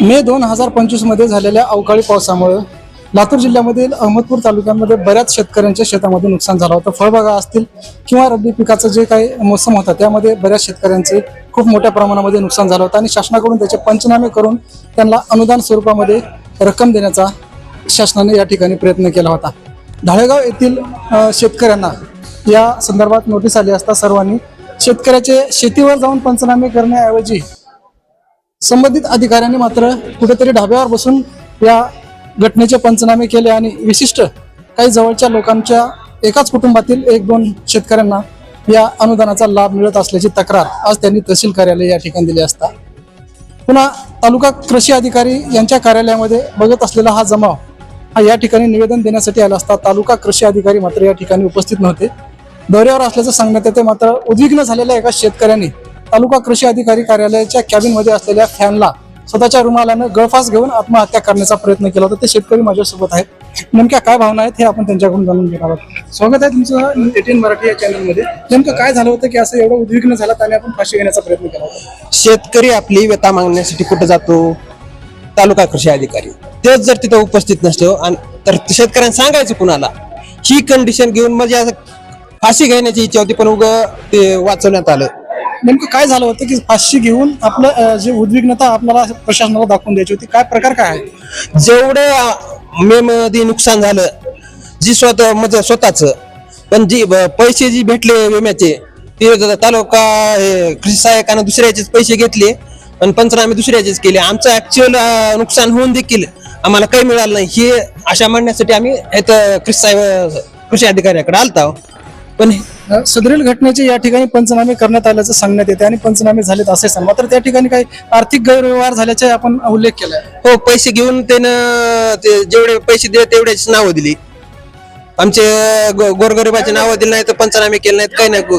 मे दोन हजार पंचवीसमध्ये झालेल्या अवकाळी पावसामुळे लातूर जिल्ह्यामधील अहमदपूर तालुक्यामध्ये बऱ्याच शेतकऱ्यांच्या शेतामध्ये नुकसान झालं होतं. फळबागा असतील किंवा रब्बी पिकाचं जे काही मोसम होता त्यामध्ये बऱ्याच शेतकऱ्यांचे खूप मोठ्या प्रमाणामध्ये नुकसान झालं होतं आणि शासनाकडून त्याचे पंचनामे करून त्यांना अनुदान स्वरूपामध्ये रक्कम देण्याचा शासनाने या ठिकाणी प्रयत्न केला होता. ढाळेगाव येथील शेतकऱ्यांना या संदर्भात नोटीस आली असता सर्वांनी शेतकऱ्याचे शेतीवर जाऊन पंचनामे करण्याऐवजी संबंधित अधिकाऱ्यांनी मात्र कुठेतरी ढाब्यावर बसून या घटनेचे पंचनामे केले आणि विशिष्ट काही जवळच्या लोकांच्या एकाच कुटुंबातील एक दोन शेतकऱ्यांना या अनुदानाचा लाभ मिळत असल्याची तक्रार आज त्यांनी तहसील कार्यालय या ठिकाणी दिली असता. पुन्हा तालुका कृषी अधिकारी यांच्या कार्यालयामध्ये बघत असलेला हा जमाव हा या ठिकाणी निवेदन देण्यासाठी आला असता तालुका कृषी अधिकारी मात्र या ठिकाणी उपस्थित नव्हते. दौऱ्यावर असल्याचं सांगण्यात येते मात्र उद्विग्न झालेल्या एका शेतकऱ्यांनी तालुका कृषी अधिकारी कार्यालयाच्या कॅबिनमध्ये असलेल्या फॅनला स्वतःच्या रुमालानं गळफास घेऊन आत्महत्या करण्याचा प्रयत्न केला होता. ते शेतकरी माझ्यासोबत आहेत. नेमक्या काय भावना आहेत हे आपण त्यांच्याकडून जाणून घेणार आहोत. स्वागत आहे तुमचं एटीन मराठी या चॅनलमध्ये नेमकं काय झालं होतं की असं एवढं उद्विग्न झालं त्याने आपण फाशी घेण्याचा प्रयत्न केला होता? शेतकरी आपली व्यथा मागण्यासाठी कुठे जातो? तालुका कृषी अधिकारी. तेच जर तिथं उपस्थित नसतो आणि तर शेतकऱ्यांना सांगायचं कुणाला? ही कंडिशन घेऊन म्हणजे असं फाशी घेण्याची इच्छा होती पण उग ते वाचवण्यात आलं. नेमकं काय झालं होतं की फाशी घेऊन आपलं जे उद्विग्नता आपल्याला प्रशासनाला दाखवून द्यायची होती? काय प्रकार काय आहे जेवढं मे मध्ये नुकसान झालं जी स्वतः म्हणजे स्वतःच पण जी ब- पैसे जी भेटले विम्याचे ते तालुका हे, कृषी सहाय्यकानं दुसऱ्याचेच पैसे घेतले पण पंचनामे दुसऱ्याचेच केले. आमचं ऍक्च्युअल नुकसान होऊन देखील आम्हाला काही मिळालं नाही. हे अशा मांडण्यासाठी आम्ही इथं कृषी साहेब कृषी अधिकाऱ्याकडे आलता पण सदरील घटनेचे या ठिकाणी पंचनामे करण्यात आल्याचं सांगण्यात येते आणि पंचनामे झालेत असे सांग मात्र त्या ठिकाणी काही आर्थिक गैरव्यवहार झाल्याचे आपण उल्लेख केलाय. हो पैसे घेऊन त्यानं ते जेवढे पैसे दिले तेवढ्याची नावं दिली. आमचे गोरगरिबाची नावं दिली नाही तर पंचनामे केले नाहीत काही नाही.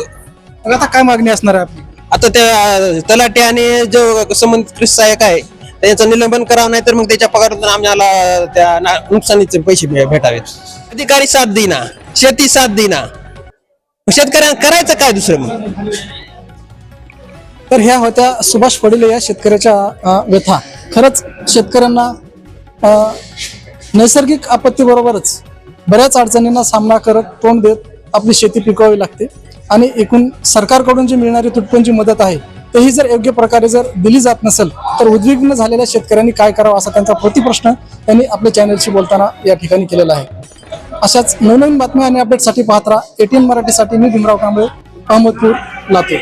आता काय मागणी असणार आहे आपली? आता त्या तलाठी आणि जो संबंधित कृषी सहाय्यक आहे त्यांचं निलंबन करावं नाही तर मग त्याच्या पगारातून आम्हाला त्या नुकसानीचे पैसे भेटावेत. अधिकारी साथ देईना शेती साथ देईना. शेतकऱ्यांना करायचं काय दुसरं मग? तर ह्या होत्या सुभाष पडिले या शेतकऱ्याच्या व्यथा. खरंच शेतकऱ्यांना नैसर्गिक आपत्तीबरोबरच बऱ्याच अडचणींना सामना करत तोंड देत आपली शेती पिकवावी लागते. आणि एकूण सरकारकडून जी मिळणारी तुटपुंजी मदत आहे तेही जर योग्य प्रकारे जर दिली जात नसेल तर उद्विग्न झालेल्या शेतकऱ्यांनी काय करावं असा त्यांचा प्रतिप्रश्न त्यांनी आपल्या चॅनलशी बोलताना या ठिकाणी केलेला आहे. अशाच नवनवीन बातम्या आणि अपडेटसाठी पाहत राहा. एटीएन मराठीसाठी मी भीमराव कांबळे अहमदपूर लातूर.